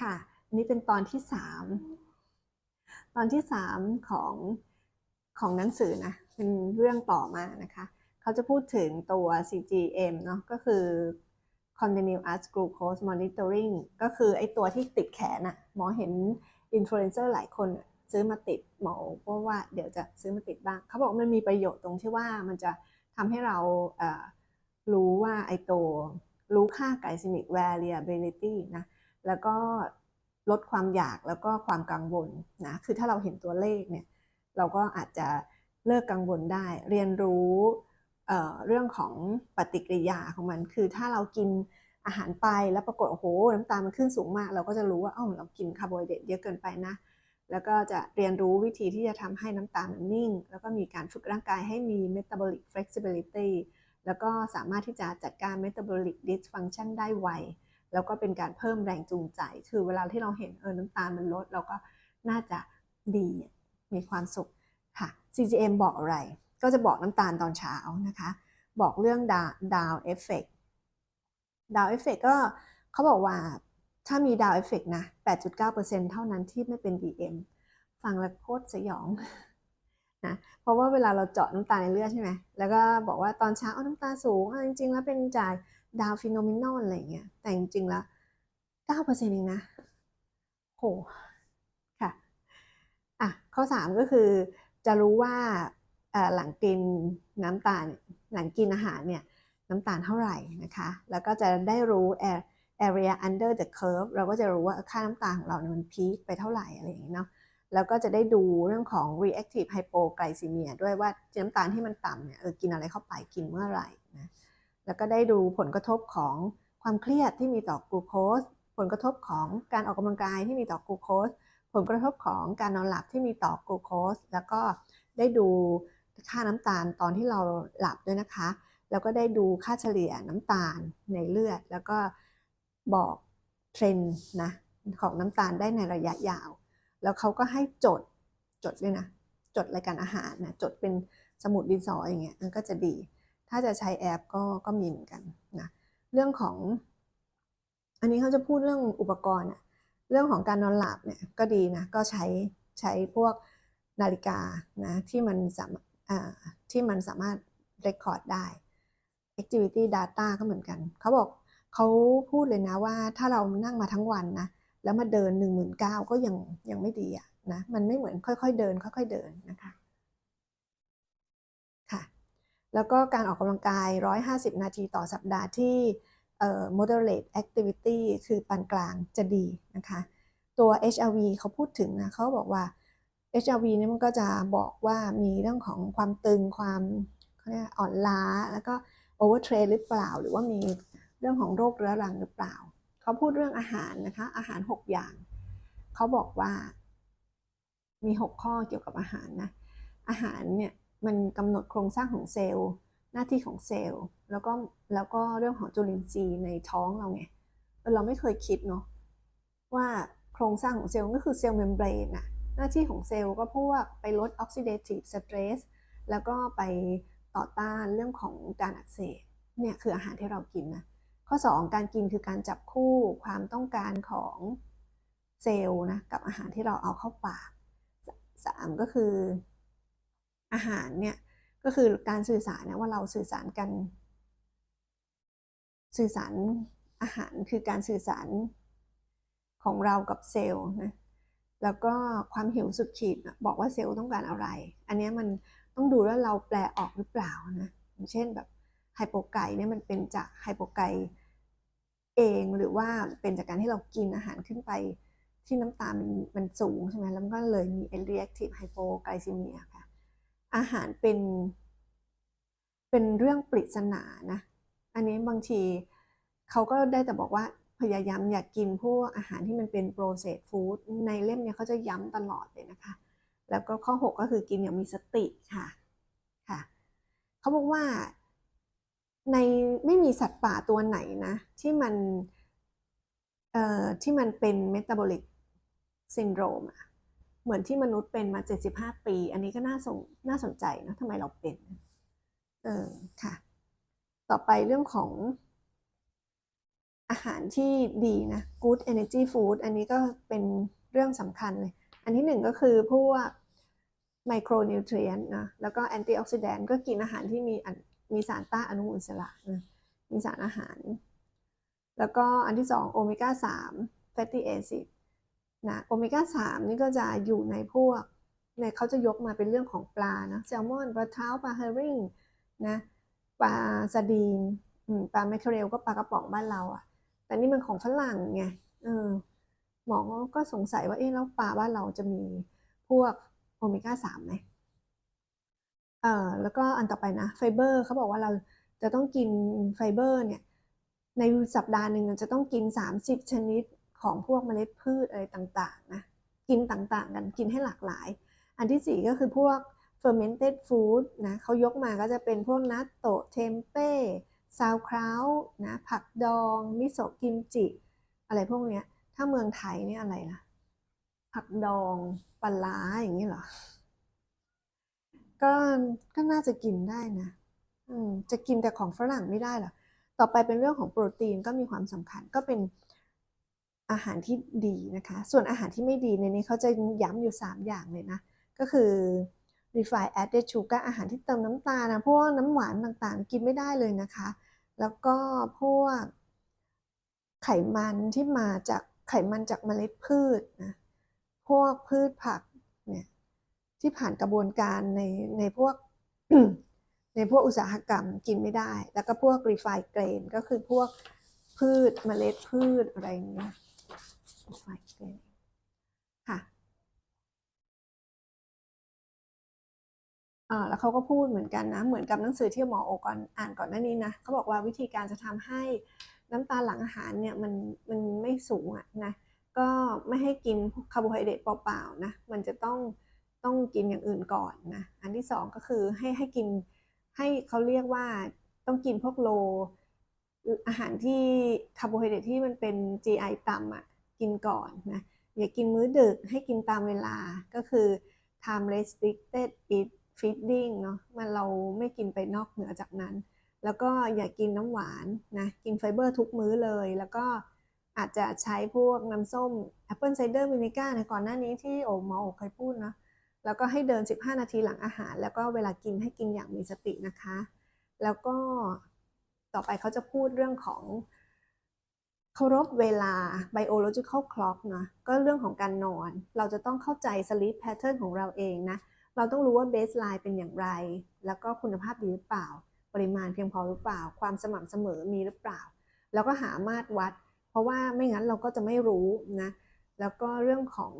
ค่ะนี่เป็นตอนที่สามตอนที่สามของของหนังสือนะ เป็นเรื่องต่อมานะคะ เขาจะพูดถึงตัว CGM เนาะก็คือ Continuous Glucose Monitoring ก็คือไอตัวที่ติดแขนอะหมอเห็นอินฟลูเอนเซอร์หลายคนซื้อมาติดหมอเพราะว่าเดี๋ยวจะซื้อมาติดบ้าง เขาบอกมันมีประโยชน์ตรงที่ว่ามันจะทำให้เรารู้ว่าไอตัวรู้ค่า glycemic variability นะ แล้วก็ลดความอยากแล้วก็ความกังวลนะคือถ้าเราเห็นตัวเลขเนี่ยเราก็อาจจะเลิกกังวลได้ เรียนรู้เเรื่องของปฏิกิริยาของมัน คือถ้าเรากินอาหารไปแล้วปรากฏโอ้โหน้ำตาลมันขึ้นสูงมาก เราก็จะรู้ว่าเอ้าเรากินคาร์โบไฮเดรตเยอะเกินไปนะ แล้วก็จะเรียนรู้วิธีที่จะทำให้น้ำตาลมันนิ่ง แล้วก็มีการฝึกร่างกายให้มี metabolic flexibility แล้วก็สามารถที่จะจัดการ metabolic dysfunction ได้ไว แล้วก็เป็นการเพิ่มแรงจูงใจ คือเวลาที่เราเห็นเออน้ำตาลมันลด เราก็น่าจะดีมีความสุขค่ะ CGM บอกอะไร ก็จะบอกน้ำตาลตอนเช้านะคะ บอกเรื่องดาวดาวเอฟเฟกดาวเอฟเฟกก็เขาบอกว่าถ้ามีดาวเอฟเฟกนะ 8.9%เท่านั้นที่ไม่เป็น DM ฟังแล้วโคตรสยองนะเพราะว่าเวลาเราเจาะน้ำตาลในเลือดใช่ไหมแล้วก็บอกว่าตอนเช้าเอาน้ำตาลสูงจริง ๆ แล้วเป็นจาก ดาวฟิโนมินอลอะไรเงี้ย แต่จริงๆแล้ว9%เองนะ โห ค่ะ อะ ข้อ3ก็คือจะรู้ว่าหลังกินน้ำตาล หลังกินอาหารเนี่ยน้ำตาลเท่าไหร่นะคะ แล้วก็จะได้รู้ a- area under the curve เราก็จะรู้ว่าค่าน้ำตาลของเราเนี่ยมันพีคไปเท่าไหร่อะไรอย่างเงี้ยเนาะ แล้วก็จะได้ดูเรื่องของ reactive hypoglycemia ด้วยว่าน้ำตาลที่มันต่ำเนี่ยเออกินอะไรเข้าไปกินเมื่อไหร่นะ แล้วก็ได้ดูผลกระทบของความเครียดที่มีต่อกลูโคส ผลกระทบของการออกกำลังกายที่มีต่อกลูโคส ผลกระทบของการนอนหลับที่มีต่อกลูโคส แล้วก็ได้ดูค่าน้ำตาลตอนที่เราหลับด้วยนะคะ แล้วก็ได้ดูค่าเฉลี่ยน้ำตาลในเลือด แล้วก็บอกเทรนด์นะของน้ำตาลได้ในระยะยาว แล้วเขาก็ให้จดจดด้วยนะ จดรายการอาหารนะจดเป็นสมุดดินสออย่างเงี้ยมันก็จะดี ถ้าจะใช้แอปก็ก็มีเหมือนกันนะเรื่องของ อันนี้เขาจะพูดเรื่องอุปกรณ์อะเรื่องของการนอนหลับเนี่ยก็ดีนะก็ใช้ใช้พวกนาฬิกานะที่มันสามารถที่มันสามารถเรคคอร์ดได้ activity data ก็เหมือนกัน เขาบอกเขาพูดเลยนะว่าถ้าเรานั่งมาทั้งวันนะแล้วมาเดิน 1 9 0 0 0ก็ยังยังไม่ดีอะนะมันไม่เหมือนค่อยๆเดิน ค่อย ๆเดินนะคะ แล้วก็การออกกำลังกาย 150 นาทีต่อสัปดาห์ที่ moderate activity คือปานกลางจะดีนะคะ ตัว HRV เขาพูดถึงนะเขาบอกว่า HRV เนี่ยมันก็จะบอกว่ามีเรื่องของความตึงความเขาเรียกอ่อนล้า แล้วก็ overtrain หรือเปล่า หรือว่ามีเรื่องของโรคเรื้อรังหรือเปล่า เขาพูดเรื่องอาหารนะคะ อาหาร 6 อย่าง เขาบอกว่ามี 6 ข้อเกี่ยวกับอาหารนะ อาหารเนี่ย มันกำหนดโครงสร้างของเซลล์ หน้าที่ของเซลล์ แล้วก็แล้วก็เรื่องของจุลินทรีย์ในท้องเราไงเราไม่เคยคิดเนาะว่าโครงสร้างของเซลล์ก็คือเซลล์เมมเบรนอะหน้าที่ของเซลล์ก็พวกไปลดออกซิเดทีฟสเตรสแล้วก็ไปต่อต้านเรื่องของการอักเสบเนี่ยคืออาหารที่เรากินนะข้อ 2 การกินคือการจับคู่ความต้องการของเซลล์นะกับอาหารที่เราเอาเข้าปากสามก็คือ อาหารเนี่ยก็คือการสื่อสารนะว่าเราสื่อสารกัน สื่อสารอาหารคือการสื่อสารของเรากับเซลล์นะแล้วก็ความหิวสุดขีดบอกว่าเซลล์ต้องการอะไร อันนี้มันต้องดูว่าเราแปลออกหรือเปล่านะเช่นแบบไฮโปไกเนี่ยมันเป็นจากไฮโปไกเองหรือว่าเป็นจากการที่เรากินอาหารขึ้นไปที่น้ำตาลมันมันสูงใช่ไหมแล้วมันก็เลยมี reactive hypoglycemia ค่ะ อาหารเป็น เป็นเรื่องปริศนานะ อันนี้บางทีเขาก็ได้แต่บอกว่าพยายามอยากกินพวกอาหารที่มันเป็น processed food ในเล่มเนี้ยเขาจะย้ำตลอดเลยนะคะ แล้วก็ข้อ 6 ก็คือกินอย่างมีสติค่ะค่ะเขาบอกว่าในไม่มีสัตว์ป่าตัวไหนนะ ที่มันเอ่อที่มันเป็น metabolic syndrome อะ เหมือนที่มนุษย์เป็นมา 75 ปี อันนี้ก็น่าสนน่าสนใจนะทำไมเราเป็น เออค่ะ ต่อไปเรื่องของอาหารที่ดีนะ good energy food อันนี้ก็เป็นเรื่องสำคัญเลย อันที่หนึ่งก็คือพวกไมโครนิวเทรียนนะ แล้วก็แอนตี้ออกซิแดนต์ก็กินอาหารที่มีมีสารต้านอนุมูลอิสระนะมีสารอาหาร แล้วก็อันที่สองโอเมก้าสามแฟตตี้แอซิด นะโอเมก้าสามนี่ก็จะอยู่ในพวกในเขาจะยกมาเป็นเรื่องของปลานะแซลมอนปลาเท้าปลาเฮอริงนะปลาซาดีนปลาแมคเคอเรลก็ปลากระป๋องบ้านเราอะแต่นี่มันของฝรั่งไงเออหมอก็สงสัยว่าเอ๊ะแล้วปลาบ้านเราจะมีพวกโอเมก้าสามไหมเออแล้วก็อันต่อไปนะไฟเบอร์เขาบอกว่าเราจะต้องกินไฟเบอร์เนี่ยในสัปดาห์หนึ่งจะต้องกิน 30 ชนิด ของพวกเมล็ดพืชอะไรต่างๆนะกินต่างๆ กันกินให้หลากหลาย อันที่สี่ก็คือพวก fermented food นะเขายกมาก็จะเป็นพวกนัตโตเทมเป้ซาวคราวนะผักดอง มิโซะกิมจิ อะไรพวกเนี้ยถ้าเมืองไทยนี่อะไรล่ะผักดองปลาร้าอย่างนี้เหรอก็ก็น่าจะกินได้นะจะกินแต่ของฝรั่งไม่ได้หรอต่อไปเป็นเรื่องของโปรตีนก็มีความสำคัญก็เป็น อาหารที่ดีนะคะ ส่วนอาหารที่ไม่ดีในนี้เขาจะย้ำอยู่ 3 อย่างเลยนะ ก็คือ refined added sugar อาหารที่เติมน้ำตาลนะพวกน้ำหวานต่างๆ กินไม่ได้เลยนะคะ แล้วก็พวกไขมันที่มาจากไขมันจากเมล็ดพืชนะพวกพืชผักเนี่ยที่ผ่านกระบวนการในในพวกในพวกอุตสาหกรรมกินไม่ได้ แล้วก็พวก refined grain ก็คือพวกพืชเมล็ดพืชอะไรอย่างเงี้ย refined grain ค่ะอ่าแล้วเขาก็พูดเหมือนกันนะ เหมือนกับหนังสือที่หมอโอก่อนอ่านก่อนหน้านี้นะเขาบอกว่าวิธีการจะทำให้น้ำตาลหลังอาหารเนี่ยมันมันไม่สูงอะนะก็ไม่ให้กินคาร์โบไฮเดรตเปล่าๆนะมันจะต้องต้องกินอย่างอื่นก่อนนะอันที่สองก็คือให้ให้กินให้เขาเรียกว่าต้องกินพวกโลอาหารที่คาร์โบไฮเดรตที่มันเป็น GI ต่ำอะ กินก่อนนะอย่ากินมื้อดึกให้กินตามเวลาก็คือ time restricted eat feeding เนาะมันเราไม่กินไปนอกเหนือจากนั้น แล้วก็อย่ากินน้ำหวานนะกินไฟเบอร์ทุกมื้อเลย แล้วก็อาจจะใช้พวกน้ำส้ม Apple Cider Vinegar ในก่อนหน้านี้ที่โอหมอโอเคยพูดเนาะแล้วก็ให้เดิน 15 นาทีหลังอาหาร แล้วก็เวลากินให้กินอย่างมีสตินะคะ แล้วก็ต่อไปเขาจะพูดเรื่องของ เคารพเวลา biological clock นะก็เรื่องของการนอน เราจะต้องเข้าใจ sleep pattern ของเราเองนะ เราต้องรู้ว่า baseline เป็นอย่างไร แล้วก็คุณภาพดีหรือเปล่า ปริมาณเพียงพอหรือเปล่า ความสม่ำเสมอมีหรือเปล่า แล้วก็หามาตรวัด เพราะว่าไม่งั้นเราก็จะไม่รู้นะ แล้วก็เรื่องของ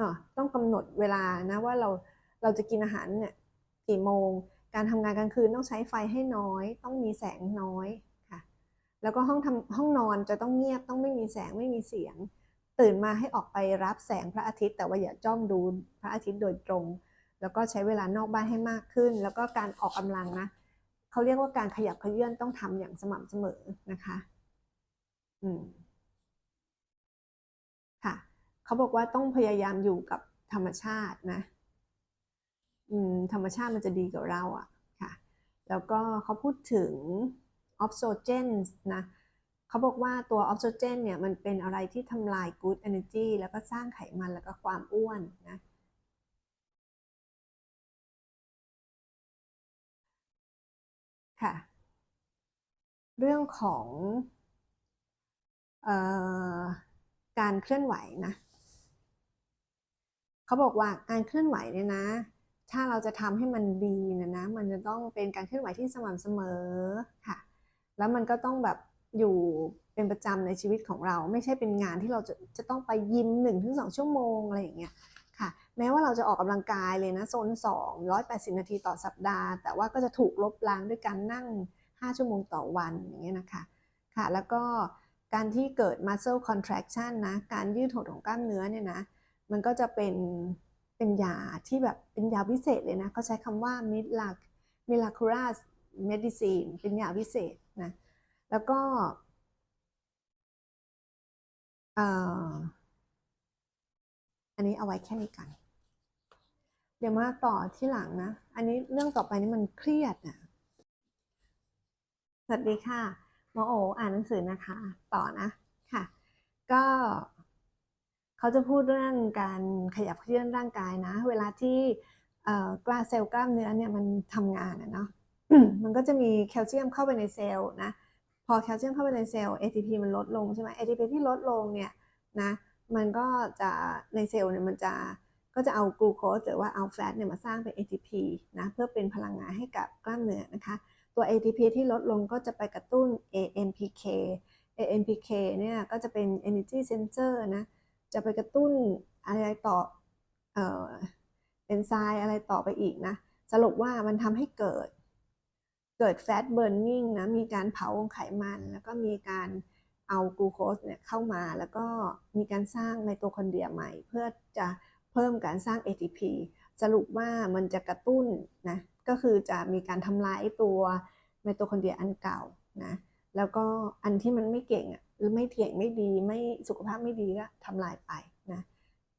อต้องกำหนดเวลานะว่าเราเราจะกินอาหารเนี่ยกี่โมง การทำงานกลางคืนต้องใช้ไฟให้น้อย ต้องมีแสงน้อยค่ะ แล้วก็ห้องทำห้องนอนจะต้องเงียบต้องไม่มีแสงไม่มีเสียง ตื่นมาให้ออกไปรับแสงพระอาทิตย์ แต่ว่าอย่าจ้องดูพระอาทิตย์โดยตรง แล้วก็ใช้เวลานอกบ้านให้มากขึ้น แล้วก็การออกกำลังนะเขาเรียกว่าการขยับเขยื่อนต้องทำอย่างสม่ำเสมอนะคะ อืมค่ะ เขาบอกว่าต้องพยายามอยู่กับธรรมชาตินะ ธรรมชาติมันจะดีกับเราอะค่ะ แล้วก็เขาพูดถึงออฟโซเจนนะเขาบอกว่าตัวออฟโซเจนเนี่ยมันเป็นอะไรที่ทำลาย good energy แล้วก็สร้างไขมันแล้วก็ความอ้วนนะค่ะ เรื่องของออการเคลื่อนไหวนะเขาบอกว่าการเคลื่อนไหวเนี่ยนะ ถ้าเราจะทำให้มันดีนี่ยนะ มันจะต้องเป็นการเคลื่อนไหวที่สม่ำเสมอค่ะ แล้วมันก็ต้องแบบอยู่เป็นประจำในชีวิตของเรา ไม่ใช่เป็นงานที่เราจะจะต้องไปยิมหนึ่งถึงสองชั่วโมงอะไรอย่างเงี้ยค่ะ แม้ว่าเราจะออกกำลังกายเลยนะโซนสองร้อยแปดสิบนาทีต่อสัปดาห์ แต่ว่าก็จะถูกลบล้างด้วยการนั่ง 5 ชั่วโมงต่อวันอย่างเงี้ยนะคะค่ะ แล้วก็การที่เกิด muscle contraction นะ การยืดหดของกล้ามเนื้อเนี่ยนะ มันก็จะเป็น เป็นยาที่แบบเป็นยาวิเศษเลยนะเขาใช้คำว่า mirac miraculous medicine เป็นยาวิเศษนะแล้วก็อันนี้เอาไว้แค่นี้กัน เดี๋ยวมาต่อที่หลังนะ อันนี้เรื่องต่อไปนี่มันเครียดนะสวัสดีค่ะหมอโออ่านหนังสือนะคะ ต่อนะค่ะ ก็ เขาจะพูดเรื่องการขยับเคลื่อนร่างกายนะ เวลาที่กล้าเซลล์กล้ามเนื้อเนี่ยมันทำงานอะเนาะมันก็จะมีแคลเซียมเข้าไปในเซลล์นะ พอแคลเซียมเข้าไปในเซลล์ ATP มันลดลงใช่ไหม ATP ที่ลดลงเนี่ยนะ มันก็จะในเซลล์เนี่ยมันจะก็จะเอากลูโคสหรือว่าเอาแฟตเนี่ยมาสร้างเป็น ATP นะเพื่อเป็นพลังงานให้กับกล้ามเนื้อนะคะ ตัว ATP ที่ลดลงก็จะไปกระตุ้น AMPK AMPK เนี่ยก็จะเป็น energy sensor นะ จะไปกระตุ้นอะไรต่อเอ่อเอนไซม์อะไรต่อไปอีกนะ สรุปว่ามันทำให้เกิด เกิด fat burning นะมีการเผาองไขมัน แล้วก็มีการเอากลูโคสเนี่ยเข้ามาแล้วก็มีการสร้างไมโตคอนเดรียใหม่ เพื่อจะเพิ่มการสร้าง ATP สรุปว่ามันจะกระตุ้นนะก็คือจะมีการทำลายตัวไมโตคอนเดรียอันเก่านะแล้วก็อันที่มันไม่เก่งอะ หรือไม่เถียงไม่ดีไม่สุขภาพไม่ดีก็ทำลายไปนะ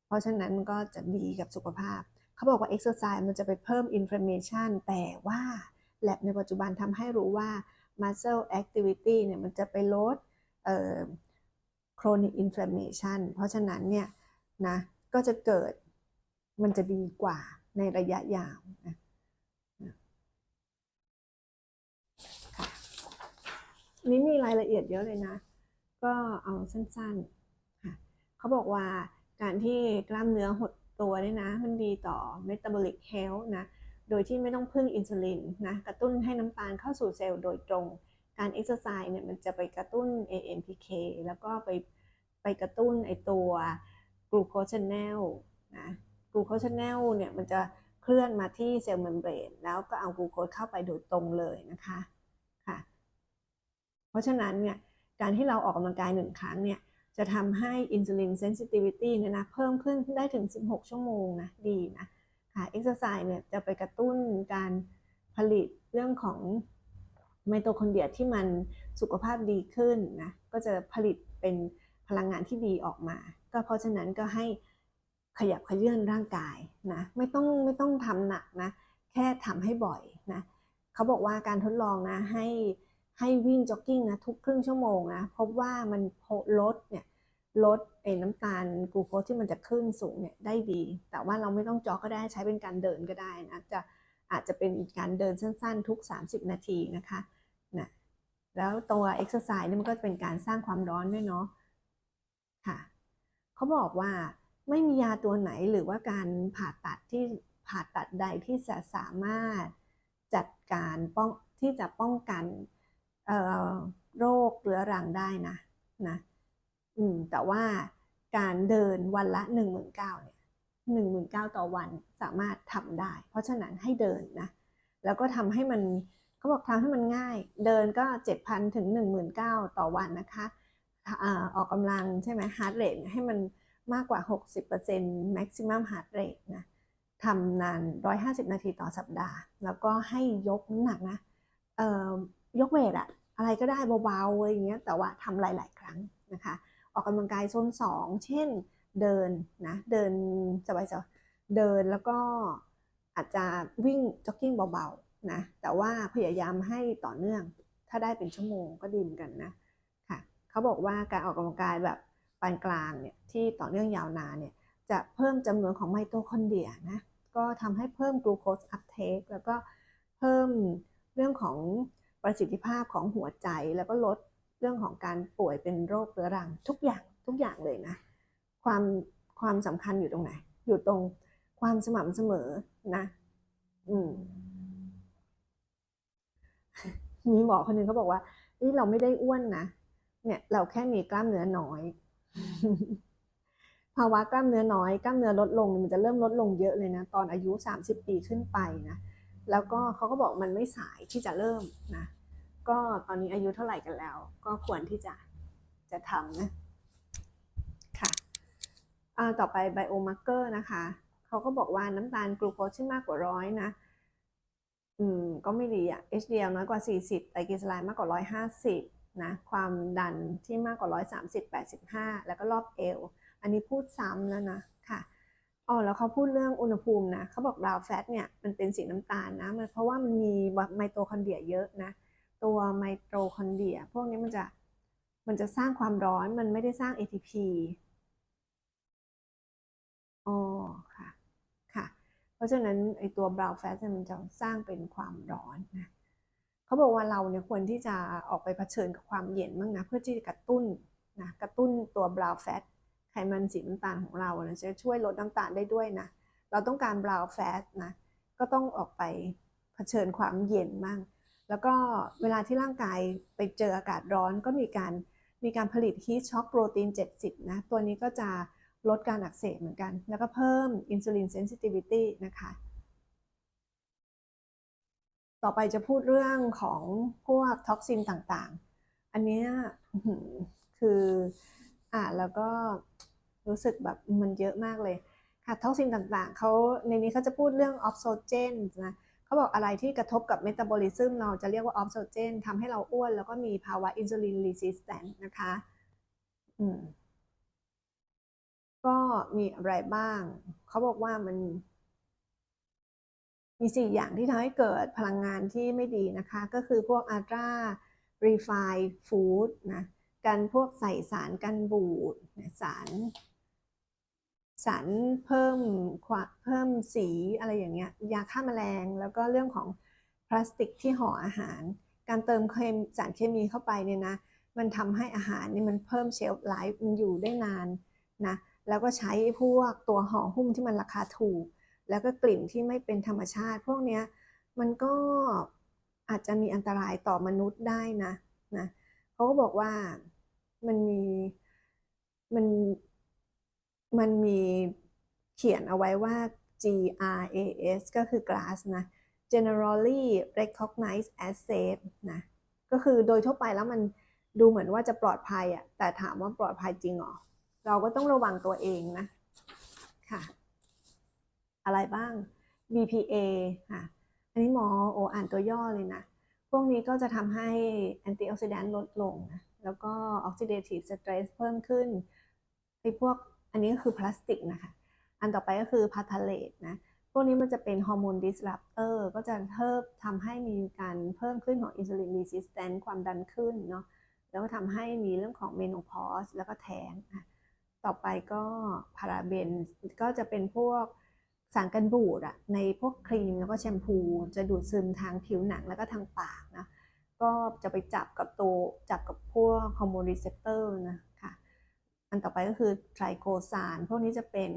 เพราะฉะนั้นมันก็จะดีกับสุขภาพ เขาบอกว่า exercise มันจะไปเพิ่ม inflammation แต่ว่าแลบในปัจจุบันทำให้รู้ว่า muscle activity เนี่ยมันจะไปลดเอ่อ chronic inflammation เพราะฉะนั้นเนี่ยนะก็จะเกิดมันจะดีกว่าในระยะยาวนะค่ะนี่มีรายละเอียดเยอะเลยนะ ก็เอาสั้นๆค่ะเขาบอกว่าการที่กล้ามเนื้อหดตัวเนี่ยนะ มันดีต่อ metabolic health นะ โดยที่ไม่ต้องพึ่งอินซูลินนะ กระตุ้นให้น้ำตาลเข้าสู่เซลล์โดยตรง การเอ็กซ์ไซส์เนี่ยมันจะไปกระตุ้น AMPK แล้วก็ไปไปกระตุ้นไอตัวกลูโคชแนลนะกลูโคชแนลเนี่ยมันจะเคลื่อนมาที่เซลล์เมมเบรนแล้วก็เอากลูโคสเข้าไปโดยตรงเลยนะคะค่ะ เพราะฉะนั้นเนี่ย การที่เราออกกำลังกายหนึ่งครั้งเนี่ยจะทำให้อินซูลินเซนซิทิวิตี้เนี่ยนะเพิ่มขึ้นได้ถึง 16 ชั่วโมงนะดีนะค่ะเอ็กซ์ไซส์เนี่ยจะไปกระตุ้นการผลิตเรื่องของไมโตคอนเดรียที่มันสุขภาพดีขึ้นนะก็จะผลิตเป็นพลังงานที่ดีออกมา ก็เพราะฉะนั้นก็ให้ขยับขยื่นร่างกายนะไม่ต้องไม่ต้องทำหนักนะแค่ทำให้บ่อยนะเขาบอกว่าการทดลองนะให้ ให้วิ่งจ็อกกิ้งนะทุกครึ่งชั่วโมงนะพบว่ามันลดเนี่ยลดไอ้น้ำตาลกลูโคสที่มันจะขึ้นสูงเนี่ยได้ดี แต่ว่าเราไม่ต้องจ็อกก็ได้ใช้เป็นการเดินก็ได้นะจะอาจจะเป็นการเดินสั้นๆ ทุก 30 นาทีนะคะนะแล้วตัวเอ็กซ์ไซส์นี่มันก็เป็นการสร้างความร้อนด้วยเนาะค่ะเขาบอกว่าไม่มียาตัวไหนหรือว่าการผ่าตัดที่ผ่าตัดใดที่จะสามารถจัดการป้องที่จะป้องกัน โรคเรื้อรังได้นะนะอืมแต่ว่าการเดินวันละ1 9 0 0 0เนี่ยหนึ่งหมื่นเก้าต่อวันสามารถทำได้ เพราะฉะนั้นให้เดินนะแล้วก็ทำให้มันเขาบอกทำให้มันง่าย เดินก็เจ็ดพันถึงหนึ่งหมื่นเก้าต่อวันนะคะออกกำลังใช่ไหมฮาร์ดเรทให้มันมากกว่า 60% maximum heart rate นะทำนาน 150 นาทีต่อสัปดาห์ แล้วก็ให้ยกน้ำหนักนะ ยกเวทอะอะไรก็ได้เบาๆอะไรอย่างเงี้ยแต่ว่าทำหลาย ๆ ครั้งนะคะ ออกกำลังกายโซน2เช่นเดินนะเดินสบายๆเดินแล้วก็อาจจะวิ่งจ็อกกิ้งเบาๆนะแต่ว่าพยายามให้ต่อเนื่อง ถ้าได้เป็นชั่วโมงก็ดีเหมือนกันนะค่ะเขาบอกว่าการออกกำลังกายแบบปานกลางเนี่ยที่ต่อเนื่องยาวนานเนี่ยจะเพิ่มจำนวนของไมโตคอนเดรียนะก็ทำให้เพิ่มกลูโคสอัพเทคแล้วก็เพิ่มเรื่องของ ประสิทธิภาพของหัวใจแล้วก็ลดเรื่องของการป่วยเป็นโรคเรื้อรัง ทุกอย่างทุกอย่างเลยนะ ความความสำคัญอยู่ตรงไหน อยู่ตรงความสม่ำเสมอนะ อืมมีหมอคนหนึ่งเขาบอกว่านี่เราไม่ได้อ้วนนะเนี่ย เราแค่มีกล้ามเนื้อน้อย ภาวะกล้ามเนื้อน้อยกล้ามเนื้อลดลงมันจะเริ่มลดลงเยอะเลยนะ ตอนอายุ 30 ปีขึ้นไปนะแล้วก็เขาก็บอกมันไม่สายที่จะเริ่มนะ ก็ตอนนี้อายุเท่าไหร่กันแล้ว ก็ควรที่จะจะทำนะค่ะต่อไปไบโอมาร์เกอร์นะคะเขาก็บอกว่าน้ำตาลกลูโคสที่มากกว่าร้อยนะอืมก็ไม่ดีอะ HDL น้อยกว่า 40ไตรกลีเซอไรด์มากกว่า 150นะความดันที่มากกว่า 130 85 แล้วก็รอบเอว อันนี้พูดซ้ำแล้วนะค่ะอ๋อแล้วเขาพูดเรื่องอุณหภูมินะเขาบอกราวแฟตเนี่ยมันเป็นสีน้ำตาลนะมันเพราะว่ามันมีไมโตคอนเดรียเยอะนะ ตัวไมโตคอนเดรีย พวกนี้มันจะมันจะสร้างความร้อนมันไม่ได้สร้าง ATP อ๋อค่ะ ค่ะ เพราะฉะนั้นไอตัว brown fat มันจะสร้างเป็นความร้อนนะเขาบอกว่าเราเนี่ยควรที่จะออกไปเผชิญกับความเย็นบ้างนะ เพื่อที่จะกระตุ้นนะกระตุ้นตัว brown fat ไขมันสีน้ำตาลของเรานะจะช่วยลดน้ำตาลได้ด้วยนะ เราต้องการ brown fat นะ ก็ต้องออกไปเผชิญความเย็นบ้าง แล้วก็เวลาที่ร่างกายไปเจออากาศร้อนก็มีการมีการผลิต heat shock protein 70 นะ ตัวนี้ก็จะลดการอักเสบเหมือนกัน แล้วก็เพิ่ม insulin sensitivity นะคะ ต่อไปจะพูดเรื่องของพวกท็อกซินต่างๆ อันนี้คืออ่านแล้วก็รู้สึกแบบมันเยอะมากเลยค่ะท็อกซินต่างๆ เขาในนี้เขาจะพูดเรื่องออฟโซเจนนะ เขาบอกอะไรที่กระทบกับเมตาบอลิซึมเราจะเรียกว่าออฟโซเจนทำให้เราอ้วน แล้วก็มีภาวะอินซูลินรีสิสแตนนะคะอืมก็มีอะไรบ้าง เขาบอกว่ามัน มีสี่อย่างที่ทำให้เกิดพลังงานที่ไม่ดีนะคะ ก็คือพวกอัลตรารีไฟฟู้ดนะการพวกใส่สารกันบูดสาร สารเพิ่มเพิ่มสีอะไรอย่างเงี้ยยาฆ่าแมลง แล้วก็เรื่องของพลาสติกที่ห่ออาหาร การเติมเคมสารเคมีเข้าไปเนี่ยนะมันทำให้อาหารนี่มันเพิ่มเชลฟ์ไลฟ์มันอยู่ได้นานนะแล้วก็ใช้พวกตัวห่อหุ้มที่มันราคาถูก แล้วก็กลิ่นที่ไม่เป็นธรรมชาติ พวกเนี้ยมันก็อาจจะมีอันตรายต่อมนุษย์ได้นะนะเขาก็บอกว่ามันมีมัน มันมีเขียนเอาไว้ว่า GRAS ก็คือ glass นะ generally recognized as safe นะ ก็คือโดยทั่วไปแล้วมันดูเหมือนว่าจะปลอดภัยอะแต่ถามว่าปลอดภัยจริงหรอ เราก็ต้องระวังตัวเองนะ ค่ะ อะไรบ้าง BPA ค่ะ อันนี้หมอโออ่านตัวย่อเลยนะ พวกนี้ก็จะทำให้แอนตี้ออกซิแดนต์ลดลงนะ แล้วก็ออกซิเดทีฟสเตรสเพิ่มขึ้นไอ้พวก อันนี้ก็คือพลาสติกนะคะ อันต่อไปก็คือพาทาเลตนะ พวกนี้มันจะเป็นฮอร์โมนดิสรัปเตอร์ก็จะเพิ่มทำให้มีการเพิ่มขึ้นของอินซูลินรีสิสแตนความดันขึ้นเนาะ แล้วก็ทำให้มีเรื่องของเมโนพอสแล้วก็แท้งนะต่อไปก็พาราเบนก็จะเป็นพวกสารกันบูดอะในพวกครีมแล้วก็แชมพู จะดูดซึมทางผิวหนังแล้วก็ทางปากนะ ก็จะไปจับกับตัวจับกับพวกฮอร์โมนรีเซปเตอร์นะ อันต่อไปก็คือไตรโคซานพวกนี้จะเป็น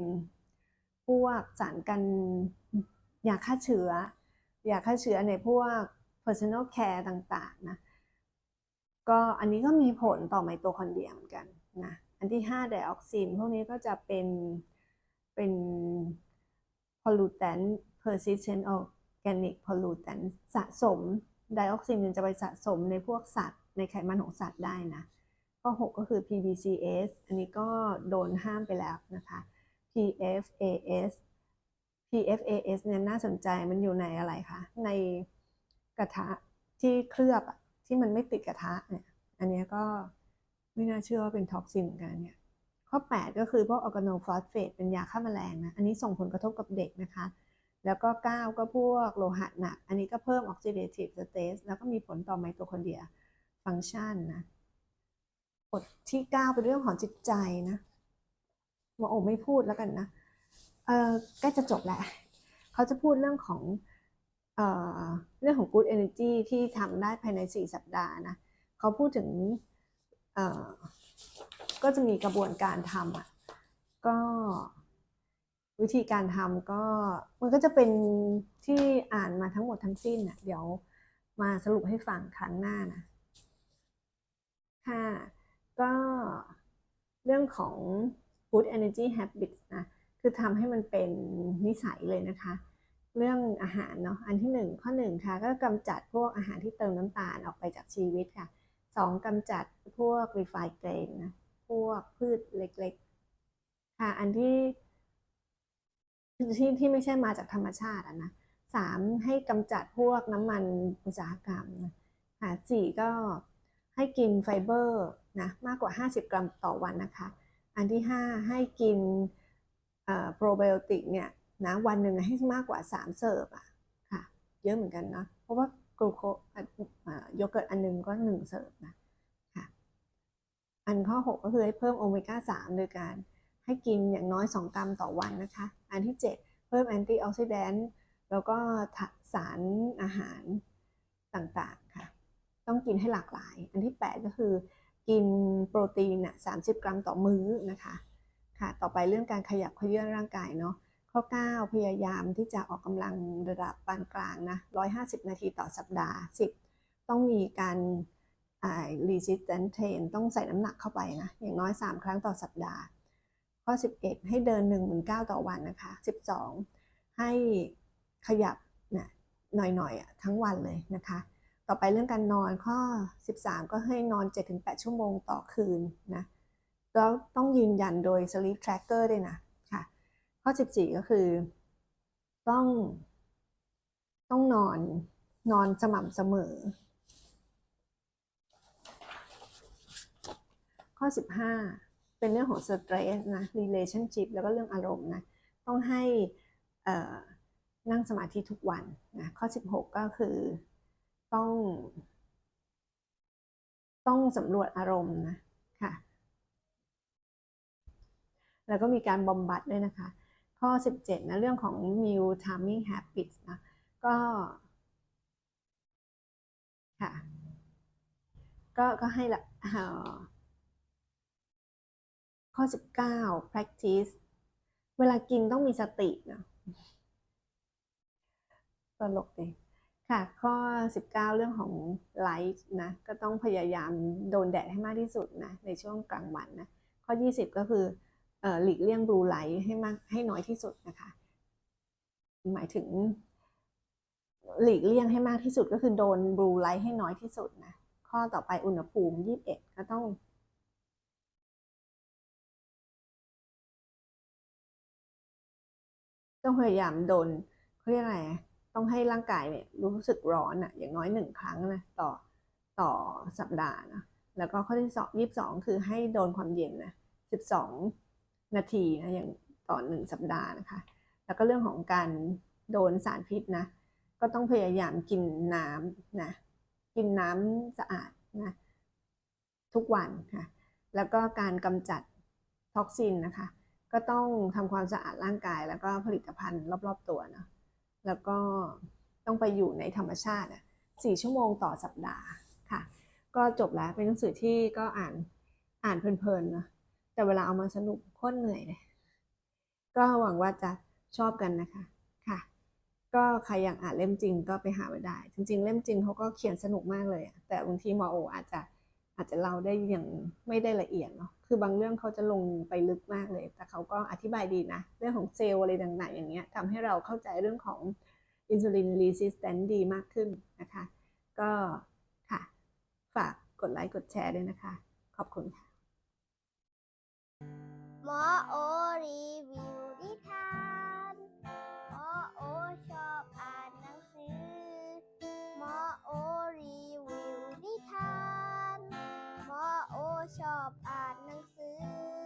พวกสารกันยาฆ่าเชื้อยาฆ่าเชื้อในพวก personal care ต่างๆนะก็อันนี้ก็มีผลต่อไมโตคอนเดรียเหมือนกันนะอันที่5ไดออกซินพวกนี้ก็จะเป็นเป็น pollutant persistent organic pollutant สะสมไดออกซินมันจะไปสะสมในพวกสัตว์ ในไขมันของสัตว์ได้นะ ข้อ 6 ก็คือ PBCS อันนี้ก็โดนห้ามไปแล้วนะคะ PFAS PFAS เนี่ยน่าสนใจมันอยู่ในอะไรคะ ในกระทะที่เคลือบที่มันไม่ติดกระทะเนี่ย อันนี้ก็ไม่น่าเชื่อว่าเป็นท็อกซินเหมือนกันเนี่ย ข้อ 8 ก็คือพวกออร์แกโนฟอสเฟตเป็นยาฆ่าแมลงนะ อันนี้ส่งผลกระทบกับเด็กนะคะ แล้วก็ 9 ก็พวกโลหะหนัก อันนี้ก็เพิ่มออกซิเดทีฟสเตสแล้วก็มีผลต่อไมโตคอนเดรียฟังก์ชันนะ บทที่9เป็นเรื่องของจิตใจนะหมอโอไม่พูดแล้วกันนะเออใกล้จะจบแล้วเขาจะพูดเรื่องของเออเรื่องของ good energy ที่ทำได้ภายใน 4 สัปดาห์นะเขาพูดถึงเออก็จะมีกระบวนการทำอะก็วิธีการทำก็มันก็จะเป็นที่อ่านมาทั้งหมดทั้งสิ้นอะเดี๋ยวมาสรุปให้ฟังครั้งหน้านะค่ะ ก็เรื่องของ good energy habits นะ คือทำให้มันเป็นนิสัยเลยนะคะ เรื่องอาหารเนาะ อันที่หนึ่งข้อหนึ่งค่ะ ก็กำจัดพวกอาหารที่เติมน้ำตาลออกไปจากชีวิตค่ะสองกำจัดพวก refined grain นะ พวกพืชเล็กๆ ค่ะ อันที่ที่ที่ไม่ใช่มาจากธรรมชาติอะนะสามให้กำจัดพวกน้ำมันอุตสาหกรรมนะค่ะสี่ก็ให้กินไฟเบอร์ นะมากกว่า 50 กรัมต่อวันนะคะ อันที่ห้าให้กินโปรไบโอติกเนี่ยนะวันหนึ่งให้มากกว่า 3 เสิร์ฟอะค่ะ เยอะเหมือนกันเนาะเพราะว่ากลูโคโยเกิร์ตอันหนึงก็หนึ่งเสิร์ฟนะค่ะอันข้อ 6 ก็คือให้เพิ่มโอเมก้า 3 โดยการให้กินอย่างน้อย 2 กรัมต่อวันนะคะ อันที่ 7 เพิ่มแอนตี้ออกซิแดนต์แล้วก็สารอาหารต่างๆค่ะ ต้องกินให้หลากหลาย อันที่ 8 ก็คือ กินโปรตีนอะ30กรัมต่อมื้อนะคะค่ะต่อไปเรื่องการขยับเขยื้อนร่างกายเนาะข้อ 9 พยายามที่จะออกกำลังระดับปานกลางนะ 150 นาทีต่อสัปดาห์ 10 ต้องมีการอ่า resistance train ต้องใส่น้ำหนักเข้าไปนะ อย่างน้อย 3 ครั้งต่อสัปดาห์ ข้อ 11 ให้เดิน 19,000 ต่อวันนะคะ 12 ให้ขยับนะหน่อยๆทั้งวันเลยนะคะ ต่อไปเรื่องการนอนข้อ 13 ก็ให้นอน 7-8 ชั่วโมงต่อคืนนะแล้วต้องยืนยันโดย sleep tracker ด้วยนะค่ะ ข้อ 14 ก็คือ ต้อง ต้องนอนนอนสม่ำเสมอ ข้อ 15 เป็นเรื่องของ stress นะ relationship แล้วก็เรื่องอารมณ์นะ ต้องให้นั่งสมาธิทุกวันนะข้อ 16 ก็คือ ต้อง ต้องสำรวจอารมณ์นะค่ะ แล้วก็มีการบำบัดด้วยนะคะ ข้อ 17 นะ เรื่องของ meal timing habits นะ ก็ค่ะ ก็ก็ให้ละเอ่อข้อ 19 practice เวลากินต้องมีสตินะตลกดี ค่ะ ข้อ 19 เรื่องของ light นะ ก็ต้องพยายามโดนแดดให้มากที่สุดนะ ในช่วงกลางวันนะ ข้อ 20 ก็คืออหลีกเลี่ยง blue light ให้มากให้น้อยที่สุดนะคะ หมายถึง หลีกเลี่ยงให้มากที่สุดก็คือโดน blue light ให้น้อยที่สุดนะ ข้อต่อไปอุณหภูมิ 21 ก็ต้องต้องพยายามโดนเขาเรียกอะไร ต้องให้ร่างกายเนี่ยรู้สึกร้อนอะอย่างน้อยหนึ่งครั้งนะต่อต่อสัปดาห์นะแล้วก็ข้อที่สองยี่สิบสองคือให้โดนความเย็นนะสิบสองนาทีนะอย่างต่อหนึ่งสัปดาห์นะคะ แล้วก็เรื่องของการโดนสารพิษนะก็ต้องพยายามกินน้ำนะกินน้ำสะอาดนะทุกวันค่ะแล้วก็การกำจัดท็อกซินนะคะ ก็ต้องทำความสะอาดร่างกายแล้วก็ผลิตภัณฑ์รอบ ๆ ตัวเนาะ แล้วก็ต้องไปอยู่ในธรรมชาติสี่ชั่วโมงต่อสัปดาห์ค่ะ ก็จบแล้วเป็นหนังสือที่ก็อ่านอ่านเพลินๆนะแต่เวลาเอามาสนุกโคตรเหนื่อยเลยก็หวังว่าจะชอบกันนะคะค่ะ ก็ใครอยากอ่านเล่มจริงก็ไปหามาได้ จริง ๆ เล่มจริงเขาก็เขียนสนุกมากเลยแต่บางทีมอโออาจจะ อาจจะเล่าได้อย่างไม่ได้ละเอียดเนาะคือบางเรื่องเขาจะลงไปลึกมากเลย แต่เขาก็อธิบายดีนะ เรื่องของเซลล์อะไรต่างๆ อย่างเงี้ยทำให้เราเข้าใจเรื่องของอินซูลินรีสิสแตนต์ดีมากขึ้นนะคะ ก็ค่ะ ฝากกดไลค์กดแชร์ด้วยนะคะ ขอบคุณค่ะหมอโอรีวิวนิทานหมอโอชอบอ่านหนังสือหมอโอรี ชอบอ่านหนังสือ